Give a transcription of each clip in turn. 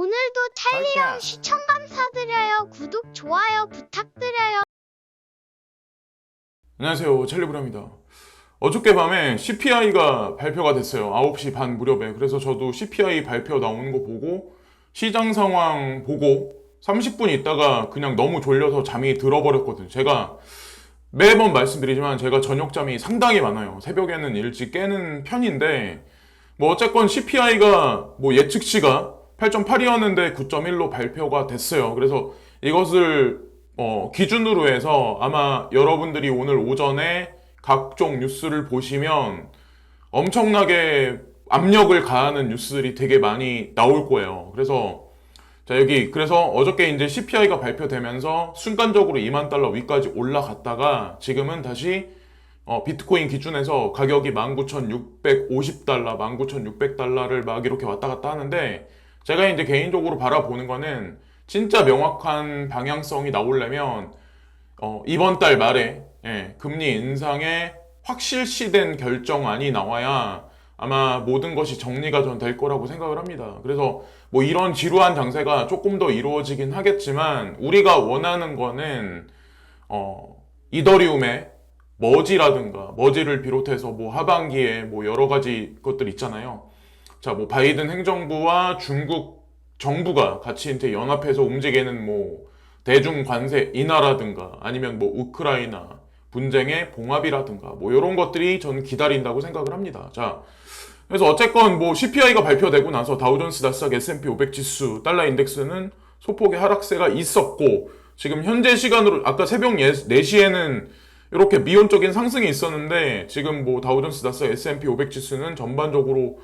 오늘도 찰리형 시청 감사드려요. 구독, 좋아요 부탁드려요. 안녕하세요. 찰리브라입니다. 어저께 밤에 CPI가 발표가 됐어요. 9시 반 무렵에. 그래서 저도 CPI 발표 나오는 거 보고 시장 상황 보고 30분 있다가 그냥 너무 졸려서 잠이 들어버렸거든요. 제가 매번 말씀드리지만 제가 저녁잠이 상당히 많아요. 새벽에는 일찍 깨는 편인데 뭐 어쨌건 CPI가 뭐 예측치가 8.8이었는데 9.1로 발표가 됐어요. 그래서 이것을 어, 기준으로 해서 아마 여러분들이 오늘 오전에 각종 뉴스를 보시면 엄청나게 압력을 가하는 뉴스들이 되게 많이 나올 거예요. 그래서 자 여기 그래서 어저께 이제 CPI가 발표되면서 순간적으로 2만 달러 위까지 올라갔다가 지금은 다시 어, 비트코인 기준에서 가격이 19,650달러, 19,600달러를 막 이렇게 왔다 갔다 하는데 제가 이제 개인적으로 바라보는 거는 진짜 명확한 방향성이 나오려면 어, 이번 달 말에 예, 금리 인상에 확실시된 결정안이 나와야 아마 모든 것이 정리가 전 될 거라고 생각을 합니다. 그래서 뭐 이런 지루한 장세가 조금 더 이루어지긴 하겠지만 우리가 원하는 거는 어, 이더리움의 머지라든가 머지를 비롯해서 뭐 하반기에 뭐 여러 가지 것들 있잖아요. 자, 뭐 바이든 행정부와 중국 정부가 같이 이제 연합해서 움직이는 뭐 대중 관세 인하라든가 아니면 뭐 우크라이나 분쟁의 봉합이라든가 뭐 이런 것들이 저는 기다린다고 생각을 합니다. 자, 그래서 어쨌건 뭐 CPI가 발표되고 나서 다우존스 나스닥 S&P 500 지수 달러 인덱스는 소폭의 하락세가 있었고 지금 현재 시간으로 아까 새벽 4시에는 이렇게 미온적인 상승이 있었는데 지금 뭐 다우존스 나스닥 S&P 500 지수는 전반적으로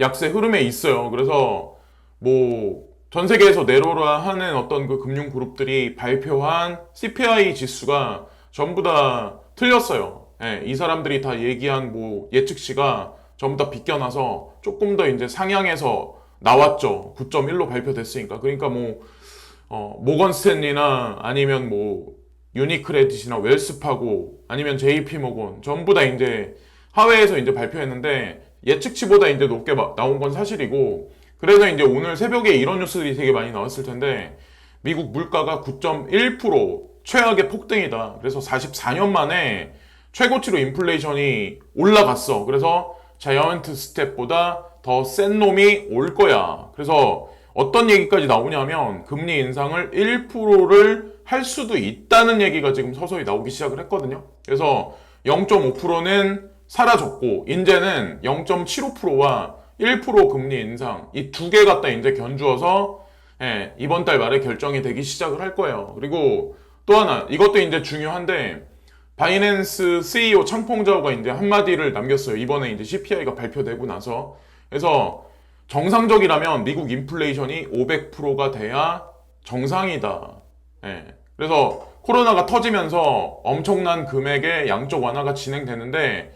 약세 흐름에 있어요. 그래서 뭐 전 세계에서 내로라 하는 어떤 그 금융 그룹들이 발표한 CPI 지수가 전부 다 틀렸어요. 예, 이 사람들이 다 얘기한 뭐 예측치가 전부 다 비껴나서 조금 더 이제 상향해서 나왔죠. 9.1로 발표됐으니까. 그러니까 뭐 어, 모건 스탠리나 아니면 뭐 유니크레딧이나 웰스파고 아니면 JP 모건 전부 다 이제 하회에서 이제 발표했는데 예측치보다 이제 높게 마- 나온 건 사실이고 그래서 이제 오늘 새벽에 이런 뉴스들이 되게 많이 나왔을 텐데 미국 물가가 9.1% 최악의 폭등이다. 그래서 44년 만에 최고치로 인플레이션이 올라갔어. 그래서 자이언트 스텝보다 더 센 놈이 올 거야. 그래서 어떤 얘기까지 나오냐면 금리 인상을 1%를 할 수도 있다는 얘기가 지금 서서히 나오기 시작을 했거든요. 그래서 0.5%는 사라졌고 이제는 0.75%와 1% 금리 인상 이 두 개 갖다 이제 견주어서 예, 이번 달 말에 결정이 되기 시작을 할 거예요. 그리고 또 하나 이것도 이제 중요한데 바이낸스 CEO 창펑자오가 이제 한마디를 남겼어요. 이번에 이제 CPI가 발표되고 나서 그래서 정상적이라면 미국 인플레이션이 500%가 돼야 정상이다. 예. 그래서 코로나가 터지면서 엄청난 금액의 양적 완화가 진행되는데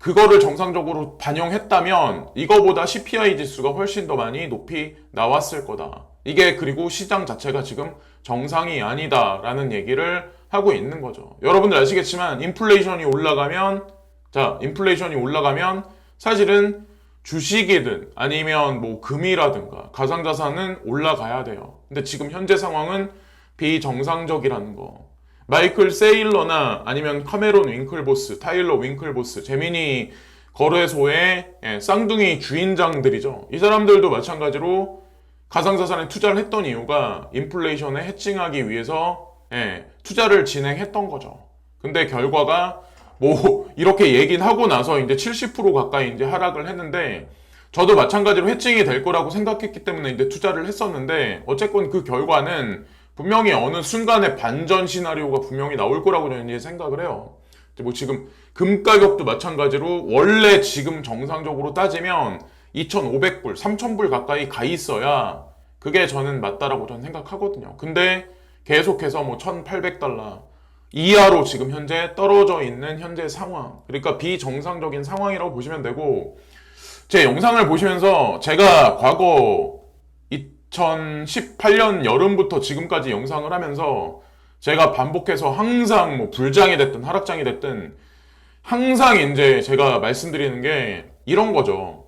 그거를 정상적으로 반영했다면 이거보다 CPI 지수가 훨씬 더 많이 높이 나왔을 거다. 이게 그리고 시장 자체가 지금 정상이 아니다라는 얘기를 하고 있는 거죠. 여러분들 아시겠지만 인플레이션이 올라가면 자, 인플레이션이 올라가면 사실은 주식이든 아니면 뭐 금이라든가 가상자산은 올라가야 돼요. 근데 지금 현재 상황은 비정상적이라는 거. 마이클 세일러나 아니면 카메론 윙클보스, 타일러 윙클보스, 제미니 거래소의 예, 쌍둥이 주인장들이죠. 이 사람들도 마찬가지로 가상자산에 투자를 했던 이유가 인플레이션에 해칭하기 위해서 예, 투자를 진행했던 거죠. 근데 결과가 뭐 이렇게 얘긴 하고 나서 이제 70% 가까이 이제 하락을 했는데 저도 마찬가지로 해칭이 될 거라고 생각했기 때문에 이제 투자를 했었는데 어쨌건 그 결과는 분명히 어느 순간에 반전 시나리오가 분명히 나올 거라고 저는 생각을 해요. 뭐 지금 금 가격도 마찬가지로 원래 지금 정상적으로 따지면 2,500불, 3,000불 가까이 가 있어야 그게 저는 맞다라고 저는 생각하거든요. 근데 계속해서 뭐 1,800달러 이하로 지금 현재 떨어져 있는 현재 상황. 그러니까 비정상적인 상황이라고 보시면 되고 제 영상을 보시면서 제가 과거 2018년 여름부터 지금까지 영상을 하면서 제가 반복해서 항상 뭐 불장이 됐든 하락장이 됐든 항상 이제 제가 말씀드리는 게 이런 거죠.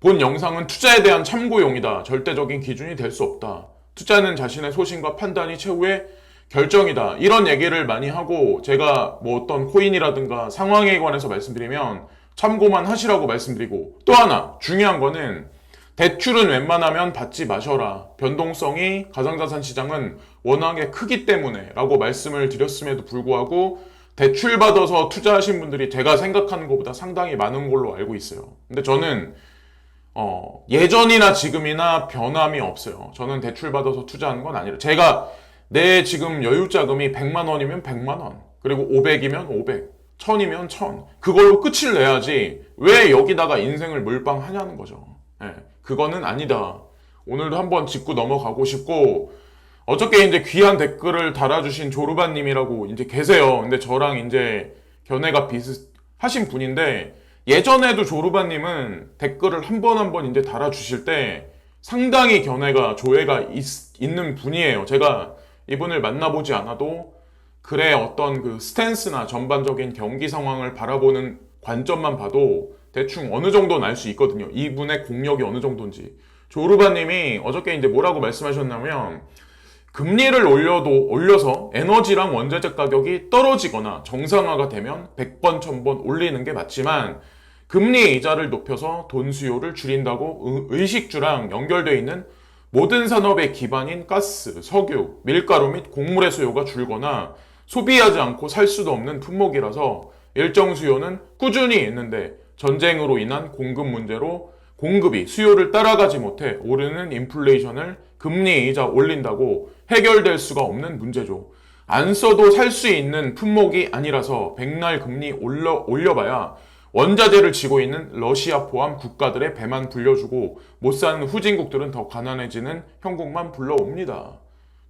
본 영상은 투자에 대한 참고용이다. 절대적인 기준이 될 수 없다. 투자는 자신의 소신과 판단이 최후의 결정이다. 이런 얘기를 많이 하고 제가 뭐 어떤 코인이라든가 상황에 관해서 말씀드리면 참고만 하시라고 말씀드리고 또 하나 중요한 거는 대출은 웬만하면 받지 마셔라. 변동성이 가상자산 시장은 워낙에 크기 때문에 라고 말씀을 드렸음에도 불구하고 대출 받아서 투자하신 분들이 제가 생각하는 것보다 상당히 많은 걸로 알고 있어요. 근데 저는 어, 예전이나 지금이나 변함이 없어요. 저는 대출 받아서 투자하는 건 아니라 제가 내 지금 여유 자금이 100만 원이면 100만 원, 그리고 500이면 500, 1000이면 1000. 그걸로 끝을 내야지 왜 여기다가 인생을 몰빵하냐는 거죠. 예, 그거는 아니다. 오늘도 한번 짚고 넘어가고 싶고 어저께 이제 귀한 댓글을 달아주신 조르바님이라고 이제 계세요. 근데 저랑 이제 견해가 비슷하신 분인데 예전에도 조르바님은 댓글을 한 번 한 번 이제 달아주실 때 상당히 견해가 조회가 있, 있는 분이에요. 제가 이분을 만나보지 않아도 글의 어떤 그 스탠스나 전반적인 경기 상황을 바라보는 관점만 봐도 대충 어느 정도는 알 수 있거든요. 이분의 공력이 어느 정도인지. 조르바님이 어저께 이제 뭐라고 말씀하셨냐면 금리를 올려도 올려서 에너지랑 원자재 가격이 떨어지거나 정상화가 되면 100번, 1000번 올리는 게 맞지만 금리 이자를 높여서 돈 수요를 줄인다고 의- 의식주랑 연결되어 있는 모든 산업의 기반인 가스, 석유, 밀가루 및 곡물의 수요가 줄거나 소비하지 않고 살 수도 없는 품목이라서 일정 수요는 꾸준히 있는데 전쟁으로 인한 공급 문제로 공급이 수요를 따라가지 못해 오르는 인플레이션을 금리 이자 올린다고 해결될 수가 없는 문제죠. 안 써도 살 수 있는 품목이 아니라서 백날 금리 올려, 올려봐야 원자재를 지고 있는 러시아 포함 국가들의 배만 불려주고 못 사는 후진국들은 더 가난해지는 형국만 불러옵니다.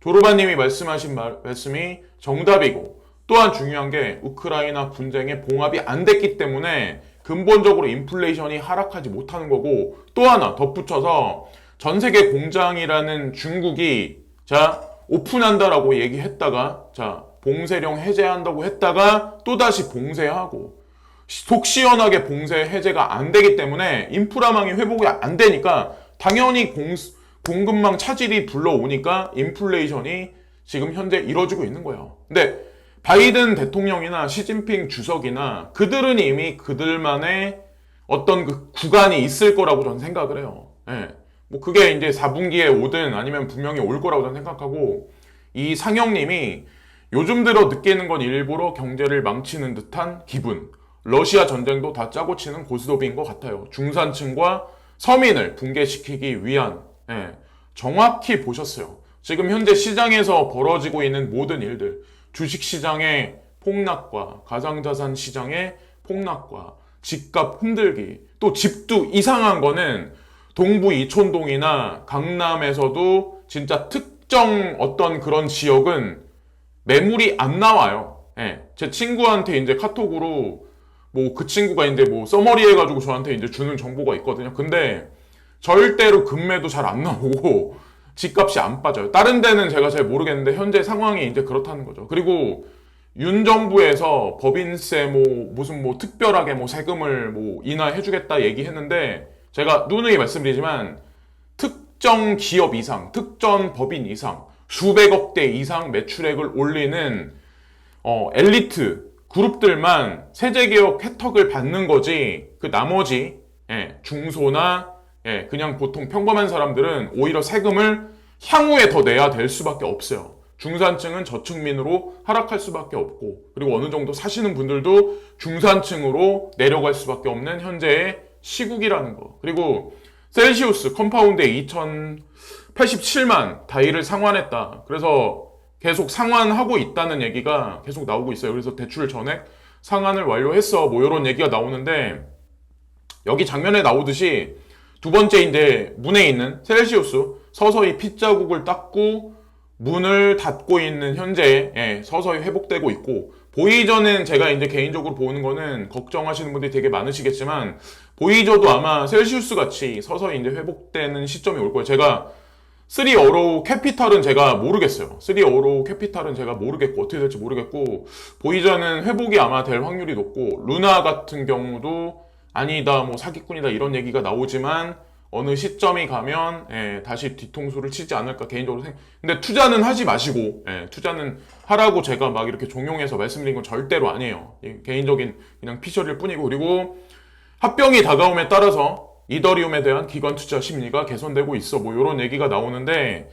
조르바님이 말씀하신 말, 말씀이 정답이고 또한 중요한 게 우크라이나 분쟁에 봉합이 안 됐기 때문에 근본적으로 인플레이션이 하락하지 못하는 거고 또 하나 덧붙여서 전 세계 공장이라는 중국이 자 오픈한다라고 얘기했다가 자 봉쇄령 해제한다고 했다가 또다시 봉쇄하고 속 시원하게 봉쇄 해제가 안 되기 때문에 인프라망이 회복이 안 되니까 당연히 공, 공급망 차질이 불러오니까 인플레이션이 지금 현재 이뤄지고 있는 거예요. 근데 바이든 대통령이나 시진핑 주석이나 그들은 이미 그들만의 어떤 그 구간이 있을 거라고 저는 생각을 해요. 예. 뭐 그게 이제 4분기에 오든 아니면 분명히 올 거라고 저는 생각하고 이 상영님이 요즘 들어 느끼는 건 일부러 경제를 망치는 듯한 기분. 러시아 전쟁도 다 짜고 치는 고스톱인 것 같아요. 중산층과 서민을 붕괴시키기 위한, 예, 정확히 보셨어요. 지금 현재 시장에서 벌어지고 있는 모든 일들, 주식 시장의 폭락과 가상자산 시장의 폭락과 집값 흔들기, 또 집도 이상한 거는 동부 이촌동이나 강남에서도 진짜 특정 어떤 그런 지역은 매물이 안 나와요. 예. 제 친구한테 이제 카톡으로 뭐 그 친구가 이제 뭐 써머리 해가지고 저한테 이제 주는 정보가 있거든요. 근데 절대로 금매도 잘 안 나오고 집값이 안 빠져요. 다른 데는 제가 잘 모르겠는데 현재 상황이 이제 그렇다는 거죠. 그리고 윤 정부에서 법인세 뭐 무슨 뭐 특별하게 뭐 세금을 뭐 인하해주겠다 얘기했는데 제가 누누이 말씀드리지만 특정 기업 이상, 특정 법인 이상, 수백억 대 이상 매출액을 올리는 어, 엘리트 그룹들만 세제 개혁 혜택을 받는 거지 그 나머지 예, 중소나 예, 그냥 보통 평범한 사람들은 오히려 세금을 향후에 더 내야 될 수밖에 없어요. 중산층은 저층민으로 하락할 수밖에 없고 그리고 어느 정도 사시는 분들도 중산층으로 내려갈 수밖에 없는 현재의 시국이라는 거. 그리고 셀시우스 컴파운드에 2087만 다이를 상환했다. 그래서 계속 상환하고 있다는 얘기가 계속 나오고 있어요. 그래서 대출 전액 상환을 완료했어. 뭐 이런 얘기가 나오는데 여기 장면에 나오듯이 두 번째 이제 문에 있는 셀시우스 서서히 핏자국을 닦고 문을 닫고 있는 현재 예, 서서히 회복되고 있고 보이저는 제가 이제 개인적으로 보는 거는 걱정하시는 분들이 되게 많으시겠지만 보이저도 아마 셀시우스 같이 서서히 이제 회복되는 시점이 올 거예요. 제가 3 어로우 캐피탈은 제가 모르겠어요. 3 어로우 캐피탈은 제가 모르겠고 어떻게 될지 모르겠고 보이저는 회복이 아마 될 확률이 높고 루나 같은 경우도 아니다, 뭐 사기꾼이다 이런 얘기가 나오지만 어느 시점이 가면 예, 다시 뒤통수를 치지 않을까 개인적으로 생각. 근데 투자는 하지 마시고 예, 투자는 하라고 제가 막 이렇게 종용해서 말씀드린 건 절대로 아니에요. 예, 개인적인 그냥 피셜일 뿐이고 그리고 합병이 다가옴에 따라서 이더리움에 대한 기관 투자 심리가 개선되고 있어. 뭐 이런 얘기가 나오는데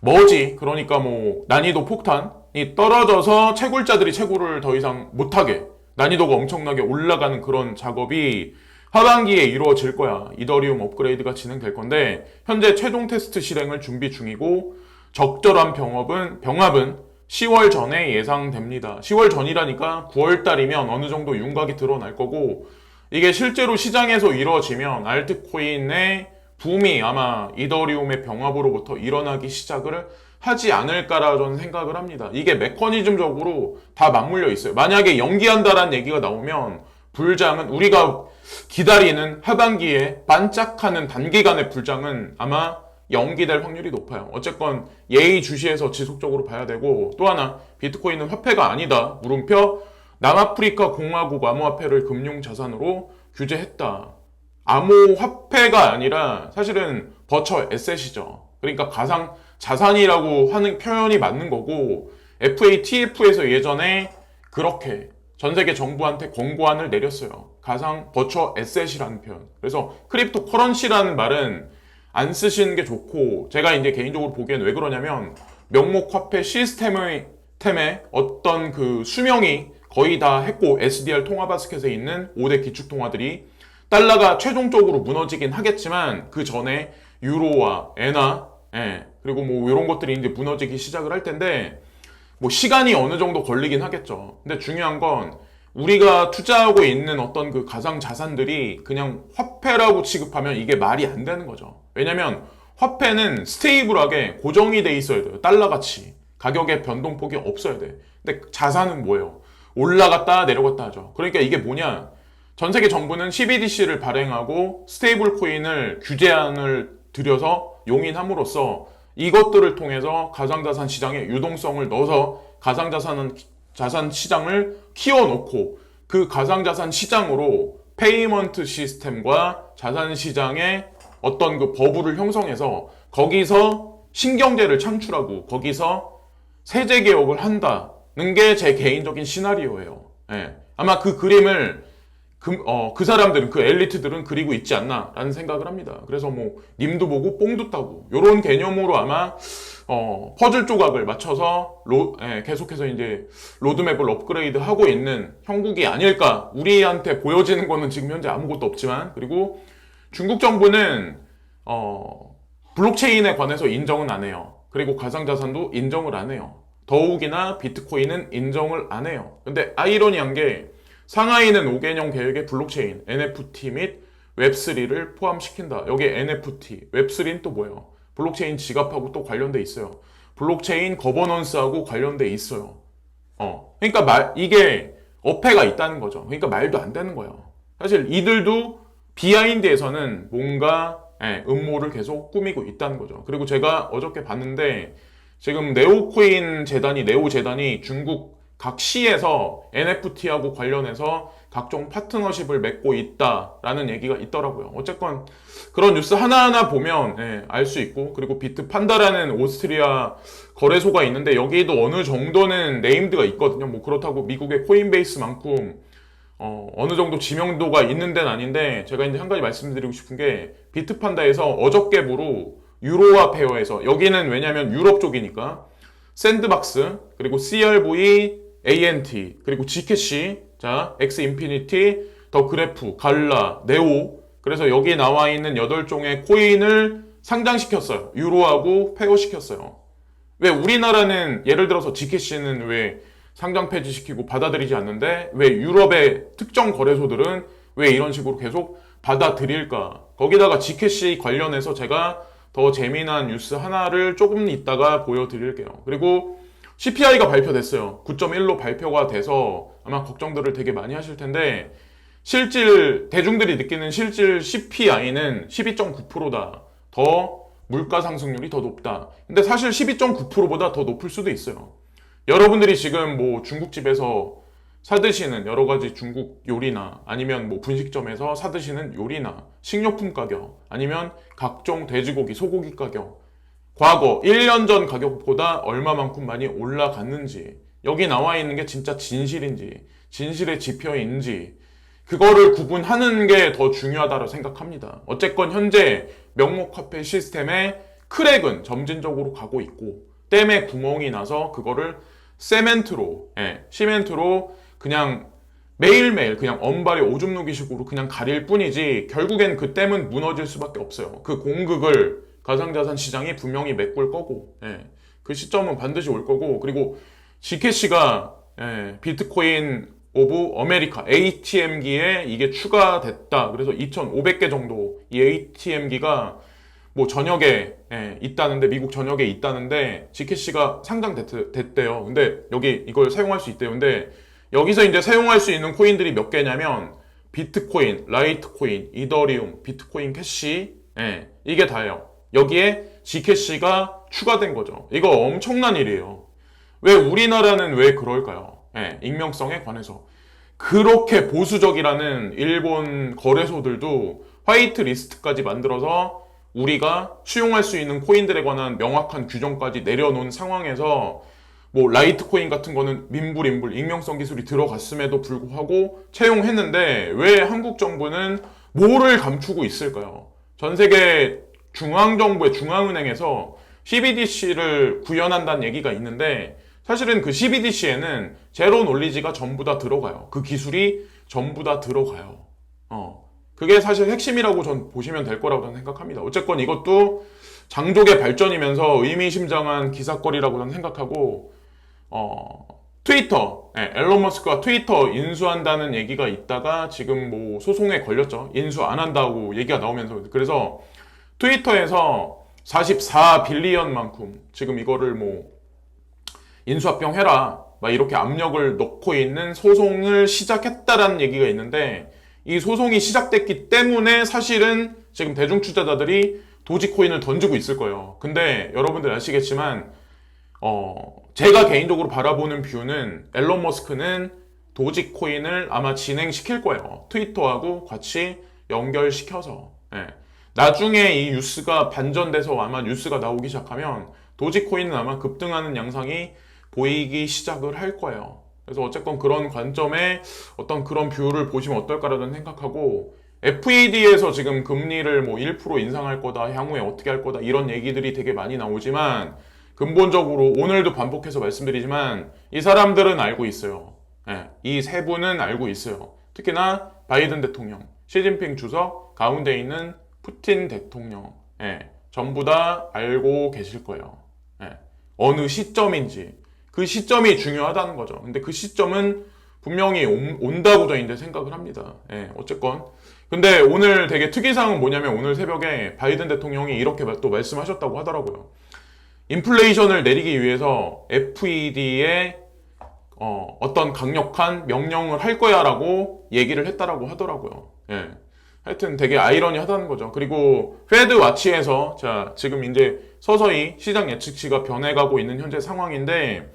뭐지? 그러니까 뭐 난이도 폭탄이 떨어져서 채굴자들이 채굴을 더 이상 못하게 난이도가 엄청나게 올라가는 그런 작업이 하반기에 이루어질 거야. 이더리움 업그레이드가 진행될 건데 현재 최종 테스트 실행을 준비 중이고 적절한 병합은 병합은 10월 전에 예상됩니다. 10월 전이라니까 9월 달이면 어느 정도 윤곽이 드러날 거고 이게 실제로 시장에서 이루어지면 알트코인의 붐이 아마 이더리움의 병합으로부터 일어나기 시작을 하지 않을까라 저는 생각을 합니다. 이게 메커니즘적으로 다 맞물려 있어요. 만약에 연기한다라는 얘기가 나오면 불장은 우리가 기다리는 하반기에 반짝하는 단기간의 불장은 아마 연기될 확률이 높아요. 어쨌건 예의 주시해서 지속적으로 봐야 되고 또 하나 비트코인은 화폐가 아니다. 물음표 남아프리카 공화국 암호화폐를 금융자산으로 규제했다. 암호화폐가 아니라 사실은 버처 에셋이죠. 그러니까 가상 자산이라고 하는 표현이 맞는 거고 FATF에서 예전에 그렇게 전 세계 정부한테 권고안을 내렸어요. 가상 버처 에셋이라는 표현. 그래서 크립토 커런시라는 말은 안 쓰시는 게 좋고 제가 이제 개인적으로 보기엔 왜 그러냐면 명목 화폐 시스템의 템의 어떤 그 수명이 거의 다 했고 SDR 통화 바스켓에 있는 5대 기축 통화들이 달러가 최종적으로 무너지긴 하겠지만 그 전에 유로와 엔화 예, 그리고 뭐 이런 것들이 이제 무너지기 시작을 할 텐데 뭐 시간이 어느 정도 걸리긴 하겠죠. 근데 중요한 건 우리가 투자하고 있는 어떤 그 가상 자산들이 그냥 화폐라고 취급하면 이게 말이 안 되는 거죠. 왜냐면 화폐는 스테이블하게 고정이 돼 있어야 돼요. 달러 같이. 가격의 변동폭이 없어야 돼. 근데 자산은 뭐예요? 올라갔다 내려갔다 하죠. 그러니까 이게 뭐냐? 전 세계 정부는 CBDC를 발행하고 스테이블 코인을 규제안을 들여서 용인함으로써 이것들을 통해서 가상자산 시장에 유동성을 넣어서 가상자산 자산 시장을 키워놓고 그 가상자산 시장으로 페이먼트 시스템과 자산 시장의 어떤 그 버블을 형성해서 거기서 신경제를 창출하고 거기서 세제 개혁을 한다는 게 제 개인적인 시나리오예요. 예. 아마 그 그림을 그, 어, 그 사람들은 그 엘리트들은 그리고 있지 않나라는 생각을 합니다. 그래서 뭐 님도 보고 뽕도 따고 요런 개념으로 아마 어, 퍼즐 조각을 맞춰서 로, 예, 계속해서 이제 로드맵을 업그레이드 하고 있는 형국이 아닐까. 우리한테 보여지는 거는 지금 현재 아무것도 없지만 그리고 중국 정부는 어, 블록체인에 관해서 인정은 안 해요. 그리고 가상자산도 인정을 안 해요. 더욱이나 비트코인은 인정을 안 해요. 근데 아이러니한 게 상하이는 5개년 계획의 블록체인, NFT 및 웹3를 포함시킨다. 여기 NFT, 웹3는 또 뭐예요? 블록체인 지갑하고 또 관련돼 있어요. 블록체인 거버넌스하고 관련돼 있어요. 어. 그러니까 말, 이게 어폐가 있다는 거죠. 그러니까 말도 안 되는 거예요. 사실 이들도 비하인드에서는 뭔가 예, 음모를 계속 꾸미고 있다는 거죠. 그리고 제가 어저께 봤는데 지금 네오코인 재단이 네오 재단이 중국 각 시에서 NFT하고 관련해서 각종 파트너십을 맺고 있다라는 얘기가 있더라고요. 어쨌건 그런 뉴스 하나하나 보면 예, 알수 있고 그리고 비트 판다라는 오스트리아 거래소가 있는데 여기도 어느 정도는 네임드가 있거든요. 뭐 그렇다고 미국의 코인베이스만큼 어, 어느 정도 지명도가 있는 데는 아닌데 제가 이제 한 가지 말씀드리고 싶은 게 비트 판다에서 어저께부로 유로화 페어에서 여기는 왜냐면 유럽 쪽이니까 샌드박스 그리고 CRV, ANT 그리고 GCash 자 X 인피니티 더 그래프 갈라 네오 그래서 여기 나와 있는 8종의 코인을 상장시켰어요 유로하고 페어시켰어요 왜 우리나라는 예를 들어서 GCash는 왜 상장 폐지시키고 받아들이지 않는데 왜 유럽의 특정 거래소들은 왜 이런 식으로 계속 받아들일까? 거기다가 G캐시 관련해서 제가 더 재미난 뉴스 하나를 조금 있다가 보여드릴게요. 그리고 CPI가 발표됐어요. 9.1로 발표가 돼서 아마 걱정들을 되게 많이 하실 텐데 실질 대중들이 느끼는 실질 CPI는 12.9%다. 더 물가 상승률이 더 높다. 근데 사실 12.9%보다 더 높을 수도 있어요. 여러분들이 지금 뭐 중국집에서 사드시는 여러 가지 중국 요리나 아니면 뭐 분식점에서 사드시는 요리나 식료품 가격 아니면 각종 돼지고기, 소고기 가격 과거 1년 전 가격보다 얼마만큼 많이 올라갔는지 여기 나와 있는 게 진짜 진실인지 진실의 지표인지 그거를 구분하는 게 더 중요하다고 생각합니다. 어쨌건 현재 명목 화폐 시스템의 크랙은 점진적으로 가고 있고 댐에 구멍이 나서 그거를 세멘트로 예, 시멘트로 그냥 매일매일 그냥 언발에 오줌 누기식으로 그냥 가릴 뿐이지 결국엔 그 댐은 무너질 수밖에 없어요. 그 공극을 가상자산 시장이 분명히 메꿀 거고 예, 그 시점은 반드시 올 거고 그리고 지케시가 예, 비트코인 오브 아메리카 ATM기에 이게 추가됐다. 그래서 2,500개 정도 이 ATM기가 뭐 전역에 예, 있다는데 미국 전역에 있다는데 지케시가 상장됐대요. 근데 여기 이걸 사용할 수 있대요. 근데 여기서 이제 사용할 수 있는 코인들이 몇 개냐면 비트코인, 라이트코인, 이더리움, 비트코인 캐시 예, 이게 다예요. 여기에 지캐시가 추가된 거죠. 이거 엄청난 일이에요. 왜 우리나라는 왜 그럴까요? 예, 익명성에 관해서 그렇게 보수적이라는 일본 거래소들도 화이트 리스트까지 만들어서 우리가 수용할 수 있는 코인들에 관한 명확한 규정까지 내려놓은 상황에서 뭐 라이트코인 같은 거는 민불 인불 익명성 기술이 들어갔음에도 불구하고 채용했는데 왜 한국 정부는 뭐를 감추고 있을까요? 전 세계 중앙정부의 중앙은행에서 CBDC를 구현한다는 얘기가 있는데 사실은 그 CBDC에는 제로 놀리지가 전부 다 들어가요. 그 기술이 전부 다 들어가요. 어. 그게 사실 핵심이라고 전 보시면 될 거라고 저는 생각합니다. 어쨌건 이것도 장족의 발전이면서 의미심장한 기사거리라고 저는 생각하고 어, 트위터, 예, 앨런 머스크가 트위터 인수한다는 얘기가 있다가 지금 뭐 소송에 걸렸죠. 인수 안 한다고 얘기가 나오면서. 그래서 트위터에서 44 빌리언만큼 지금 이거를 뭐 인수합병 해라. 막 이렇게 압력을 넣고 있는 소송을 시작했다라는 얘기가 있는데 이 소송이 시작됐기 때문에 사실은 지금 대중 투자자들이 도지코인을 던지고 있을 거예요. 근데 여러분들 아시겠지만 어, 제가 개인적으로 바라보는 뷰는 앨런 머스크는 도지코인을 아마 진행시킬 거예요. 트위터하고 같이 연결시켜서. 예. 나중에 이 뉴스가 반전돼서 아마 뉴스가 나오기 시작하면 도지코인은 아마 급등하는 양상이 보이기 시작을 할 거예요. 그래서 어쨌건 그런 관점에 어떤 그런 뷰를 보시면 어떨까라는 생각하고 FED에서 지금 금리를 뭐 1% 인상할 거다, 향후에 어떻게 할 거다 이런 얘기들이 되게 많이 나오지만 근본적으로 오늘도 반복해서 말씀드리지만 이 사람들은 알고 있어요. 이세 분은 알고 있어요. 특히나 바이든 대통령, 시진핑 주석, 가운데 있는 푸틴 대통령, 예, 전부 다 알고 계실 거예요. 예, 어느 시점인지 그 시점이 중요하다는 거죠. 근데 그 시점은 분명히 온, 온다고 이제 생각을 합니다. 예, 어쨌건 근데 오늘 되게 특이사항은 뭐냐면 오늘 새벽에 바이든 대통령이 이렇게 또 말씀하셨다고 하더라고요. 인플레이션을 내리기 위해서 FED에 어, 어떤 강력한 명령을 할 거야라고 얘기를 했다라고 하더라고요. 예. 하여튼 되게 아이러니하다는 거죠. 그리고 페드 와치에서 자 지금 이제 서서히 시장 예측치가 변해가고 있는 현재 상황인데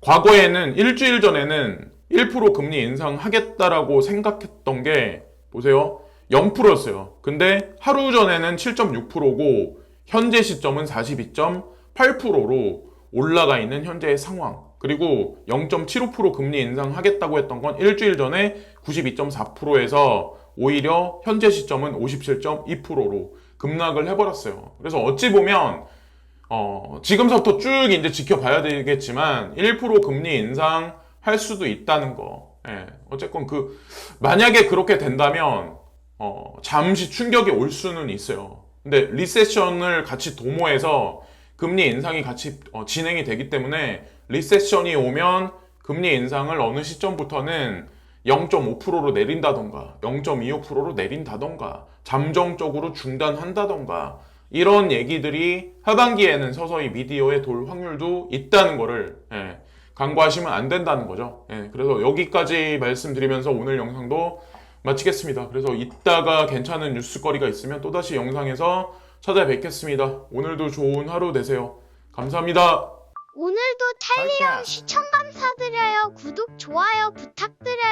과거에는 일주일 전에는 1% 금리 인상하겠다라고 생각했던 게 보세요 0%였어요. 근데 하루 전에는 7.6%고 현재 시점은 42.8%로 올라가 있는 현재의 상황. 그리고 0.75% 금리 인상하겠다고 했던 건 일주일 전에 92.4%에서 오히려 현재 시점은 57.2%로 급락을 해버렸어요. 그래서 어찌 보면 어, 지금부터 쭉 이제 지켜봐야 되겠지만 1% 금리 인상 할 수도 있다는 거. 예, 어쨌건 그 만약에 그렇게 된다면 어, 잠시 충격이 올 수는 있어요. 근데 리세션을 같이 도모해서 금리 인상이 같이 어, 진행이 되기 때문에 리세션이 오면 금리 인상을 어느 시점부터는 0.5%로 내린다던가 0.25%로 내린다던가 잠정적으로 중단한다던가 이런 얘기들이 하반기에는 서서히 미디어에 돌 확률도 있다는 거를 예, 간과하시면 안 된다는 거죠. 예, 그래서 여기까지 말씀드리면서 오늘 영상도 마치겠습니다. 그래서 이따가 괜찮은 뉴스거리가 있으면 또다시 영상에서 찾아뵙겠습니다. 오늘도 좋은 하루 되세요. 감사합니다. 오늘도 탈리형 시청 감사드려요. 구독, 좋아요 부탁드려요.